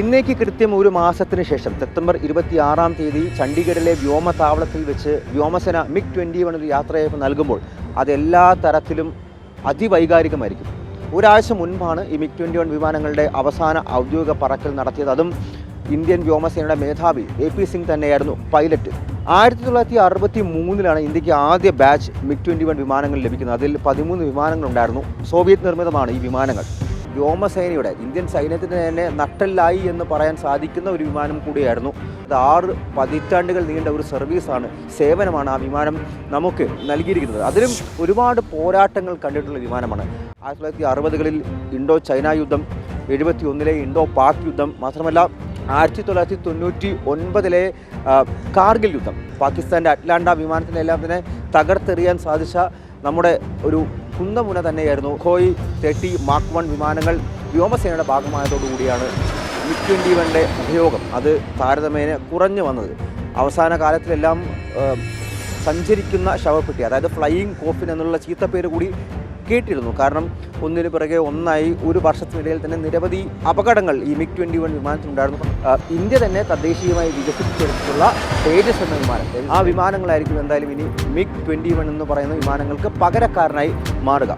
ഇന്നേക്ക് കൃത്യം ഒരു മാസത്തിന് ശേഷം സെപ്റ്റംബർ ഇരുപത്തി ആറാം തീയതി ചണ്ഡീഗഡിലെ വ്യോമതാവളത്തിൽ വെച്ച് വ്യോമസേന മിഗ് ട്വന്റി വൺ ഒരു യാത്രയയപ്പ് നൽകുമ്പോൾ അതെല്ലാ തരത്തിലും അതിവൈകാരികമായിരിക്കും. ഒരാഴ്ച മുൻപാണ് ഈ മിഗ് ട്വന്റി വൺ വിമാനങ്ങളുടെ അവസാന ഔദ്യോഗിക പറക്കൽ നടത്തിയത്. അതും ഇന്ത്യൻ വ്യോമസേനയുടെ മേധാവി എ പി സിംഗ് തന്നെയായിരുന്നു പൈലറ്റ്. ആയിരത്തി തൊള്ളായിരത്തി അറുപത്തി മൂന്നിലാണ് ഇന്ത്യയ്ക്ക് ആദ്യ ബാച്ച് മിഗ് ട്വന്റി വൺ വിമാനങ്ങൾ ലഭിക്കുന്നത്. അതിൽ പതിമൂന്ന് വിമാനങ്ങളുണ്ടായിരുന്നു. സോവിയറ്റ് നിർമ്മിതമാണ് ഈ വിമാനങ്ങൾ. വ്യോമസേനയുടെ ഇന്ത്യൻ സൈന്യത്തിന് തന്നെ നട്ടല്ലായി എന്ന് പറയാൻ സാധിക്കുന്ന ഒരു വിമാനം കൂടിയായിരുന്നു. അത് ആറ് പതിറ്റാണ്ടുകൾ നീണ്ട ഒരു സർവീസാണ് സേവനമാണ് ആ വിമാനം നമുക്ക് നൽകിയിരിക്കുന്നത്. അതിലും ഒരുപാട് പോരാട്ടങ്ങൾ കണ്ടിട്ടുള്ള വിമാനമാണ്. ആയിരത്തി തൊള്ളായിരത്തി അറുപതുകളിൽ ഇൻഡോ ചൈന യുദ്ധം എഴുപത്തി ഒന്നിലെ ഇൻഡോ പാക് യുദ്ധം മാത്രമല്ല ആയിരത്തി തൊള്ളായിരത്തി തൊണ്ണൂറ്റി ഒൻപതിലെ കാർഗിൽ യുദ്ധം. പാകിസ്ഥാന്റെ അറ്റ്ലാന്റ വിമാനത്തിനെല്ലാം തന്നെ തകർത്തെറിയാൻ സാധിച്ച നമ്മുടെ ഒരു കുന്തമുന തന്നെയായിരുന്നു ഖോയ് തേർട്ടി മാർക്ക് വൺ വിമാനങ്ങൾ വ്യോമസേനയുടെ ഭാഗമായതോടുകൂടിയാണ് മിഗ് ട്വന്റി വണ്ണിന്റെ ഉപയോഗം. അത് താരതമ്യേന കുറഞ്ഞു വന്നത്. അവസാന കാലത്തിലെല്ലാം സഞ്ചരിക്കുന്ന ശവപ്പെട്ടി അതായത് ഫ്ലൈയിങ് കോഫിൻ എന്നുള്ള ചീത്തപ്പേര് കൂടി കേട്ടിരുന്നു. കാരണം ഒന്നിനു പിറകെ ഒന്നായി ഒരു വർഷത്തിനിടയിൽ തന്നെ നിരവധി അപകടങ്ങൾ ഈ മിഗ് ട്വന്റി വൺ വിമാനത്തിലുണ്ടായിരുന്നു. ഇന്ത്യ തന്നെ തദ്ദേശീയമായി വികസിപ്പിച്ചെടുത്തിട്ടുള്ള തേജസ് എന്ന വിമാനം. ആ വിമാനങ്ങളായിരിക്കും എന്തായാലും ഇനി മിഗ് ട്വന്റി വൺ എന്ന് പറയുന്ന വിമാനങ്ങൾക്ക് പകരക്കാരനായി മാറുക.